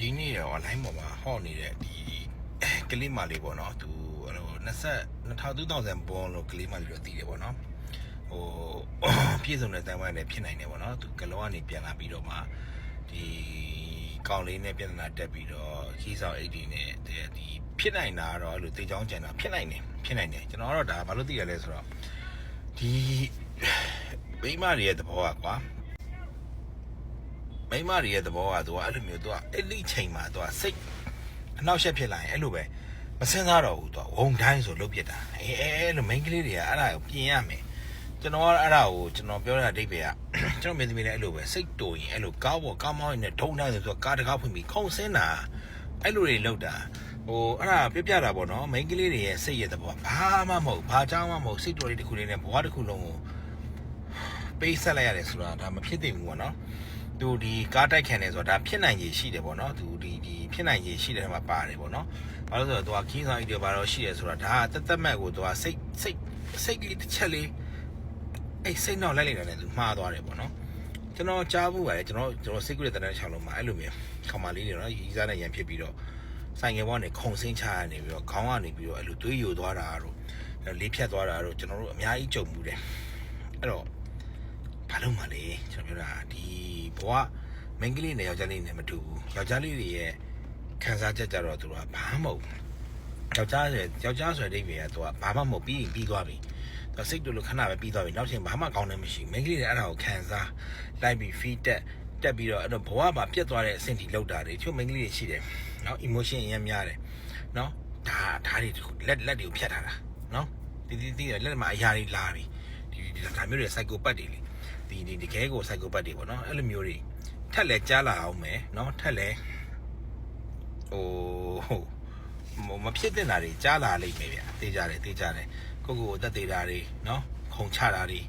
ဒီနေ့ရော online ပေါ်မှာဟော့နေတဲ့ဒီကလေးမလေးပေါ့နော်သူအဲ့လို20 2000ဘွန်လို့ကလေးမလေးတော့တည်တယ်ပေါ့နော်ဟိုပြည့်စုံတဲ့တိုင်ဝမ်နဲ့ဖြစ်နိုင်တယ်ပေါ့နော်သူကလောကနေပြန်လာပြီးတော့မှဒီကောင်လေးနဲ့ပြန်လာတက်ပြီးတော့ခီးဆောင်အိတ်ဒီနဲ့ဒီဖြစ်နိုင်တာကတော့အဲ့လိုတေချောင်းကျန်တာဖြစ်နိုင်တယ်ဖြစ်နိုင်တယ်ကျွန်တော်ကတော့ဒါဘာလို့သိရလဲဆိုတော့ဒီမိမတွေရဲ့သဘောကကွာ မိန်းမတွေရဲ့သဘောကသူကအဲ့လိုမျိုးသူကအဲ့ဒီချိန်မှာသူကစိတ်အနောက်ရှက်ဖြစ်လာရင်အဲ့လိုပဲမစင်စားတော့ဘူးသူကဝုံတိုင်းဆိုလုတ်ပြစ်တာအဲအဲ့လိုမိန်းကလေးတွေကအဲ့ဒါကိုပြင်ရမယ်ကျွန်တော်ကအဲ့ဒါကိုကျွန်တော်ပြောတဲ့အဓိပ္ပာယ်ကကျွန်တော်မြင်သမီးလည်းအဲ့လိုပဲစိတ်တူရင်အဲ့လိုကားပေါ်ကားမောင်းရင်ဒုံတိုင်းဆိုသူကကားတကားဖွင့်ပြီးခုံဆင်းတာအဲ့လိုတွေလုတ်တာဟိုအဲ့ဒါပြပြတာပေါ့နော်မိန်းကလေးတွေရဲ့စိတ်ရဲ့သဘောကဘာမှမဟုတ်ဘာကြောင်းမှမဟုတ်စိတ်တော်လေးတစ်ခုလေးနဲ့ဘဝတစ်ခုလုံးကိုပေးဆက်လိုက်ရတယ်ဆိုတာဒါမဖြစ်သင့်ဘူးပေါ့နော် သူဒီကားတိုက်ခံနေဆိုတာဒါဖြစ်နိုင်ရည်ရှိတယ်ပေါ့နော်သူဒီဒီဖြစ်နိုင်ရည်ရှိတယ်မှာပါတယ်ပေါ့နော်ဘာလို့လဲဆိုတော့သူကခင်းဆောင်အိတ်တွေဘာလို့ရှိရဲဆိုတာဒါကတက်တက်မက်ကိုသူကစိတ်စိတ်စိတ်ကလေးတစ်ချက်လေးအဲ့စိတ်နောက်လိုက်လိုက်တယ်သူမှားသွားတယ်ပေါ့နော်ကျွန်တော်ကြားဖို့ပါတယ်ကျွန်တော်ကျွန်တော်စိတ်ကူးတဲ့တန်းတဲ့ချောင်းလုံးမှာအဲ့လိုမျိုးခေါမလေးတွေနော်ရီစားနဲ့ရန်ဖြစ်ပြီးတော့ဆိုင်ငယ်ဘောကနေခုံစင်းချရနေပြီးတော့ခေါင်းကနေပြီးတော့အဲ့လိုသွေးယိုသွားတာတို့လေးဖြတ်သွားတာတို့ကျွန်တော်တို့အများကြီးကြုံမှုတယ်အဲ့တော့ ဘာလို့မလဲကျွန်တော်ပြောတာဒီဘဝမင်းကလေးနဲ့ယောက်ျားလေးနဲ့မတူဘူးယောက်ျားလေးတွေရဲ့ခံစားချက်ကြတော့သူကဘာမှမဟုတ်ဘူးယောက်ျားဆိုယောက်ျားဆိုတဲ့အိဗေကသူကဘာမှမဟုတ်ပြီးရင်ပြီးသွားပြီသူစိတ်တူလို့ခဏပဲပြီးသွားပြီနောက်ချိန်ဘာမှကောင်းတယ်မရှိဘူးမင်းကလေးတွေအဲ့ဒါကိုခံစားလိုက်ပြီး feed တက်တက်ပြီးတော့အဲ့တော့ဘဝမှာပြတ်သွားတဲ့အဆင့်ထိလောက်တာတွေချို့မင်းကလေးတွေရှိတယ်နော် emotion အရင်များတယ်နော်ဒါဒါတွေလက်လက်တွေကိုဖြတ်ထားတာနော်ဒီဒီဒီလက်မှာအရာတွေလာပြီ ဒီဒီဒါမျိုးတွေ psychopath တွေလေဒီဒီတကယ်ကို psychopath တွေပေါ့နော်အဲ့လိုမျိုးတွေထက်လဲကြားလာအောင်မယ်နော်ထက်လဲဟိုဟိုမဖြစ်တဲ့နာတွေကြားလာလိမ့်မယ်ဗျသိကြတယ်သိကြတယ်ကိုကိုကိုတက်သေးတာတွေနော်ခုံချတာတွေ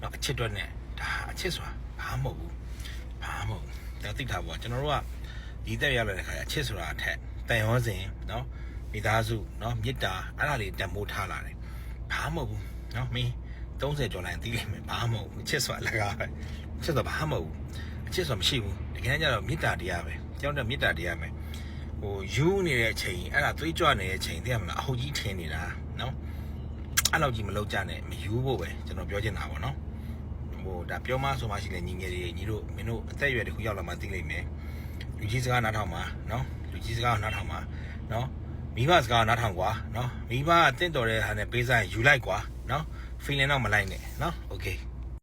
နော်အချစ်တွက်နဲ့ဒါအချစ်ဆိုတာဘာမှမဟုတ်ဘူးဘာမှမဟုတ်ဘူးဒါသိတာပေါ့ကျွန်တော်တို့ကဒီတက်ရလာတဲ့ခါကျအချစ်ဆိုတာအထက်တန်ရောစဉ်နော်မိသားစုနော်မေတ္တာအဲ့ဒါတွေတန်ဖိုးထားလာတယ်ဘာမှမဟုတ်ဘူးနော်မင်း 30ကျော်လိုက်သိလိမ့်မယ်ဘာမှမဟုတ်ဘူးအချစ်ဆိုတာလည်းကားပဲအချစ်ဆိုတာဘာမှမဟုတ်ဘူးအချစ်ဆိုတာမရှိဘူးတကယ်ကြတော့မေတ္တာတရားပဲကျောင်းတော့မေတ္တာတရားပဲဟိုယူနေတဲ့အချိန်အဲ့ဒါသွေးကြွနေတဲ့အချိန်သိရမလားအဟုတ်ကြီးထင်းနေတာနော်အဲ့လောက်ကြီးမလောက်ကြနဲ့မယူဖို့ပဲကျွန်တော်ပြောချင်တာပေါ့နော်ဟိုဒါပြောမှဆိုမှရှိလေညီငယ်တွေညီတို့မင်းတို့အသက်အရွယ်တစ်ခုရောက်လာမှသိလိမ့်မယ်လူကြီးစကားနားထောင်ပါနော်လူကြီးစကားနားထောင်ပါနော်မိဘစကားနားထောင်ကွာနော်မိဘကတင့်တော်တဲ့ဟာနဲ့ပေးစားရင်ယူလိုက်ကွာနော် feeling တော့မလိုက်နဲ့เนาะ okay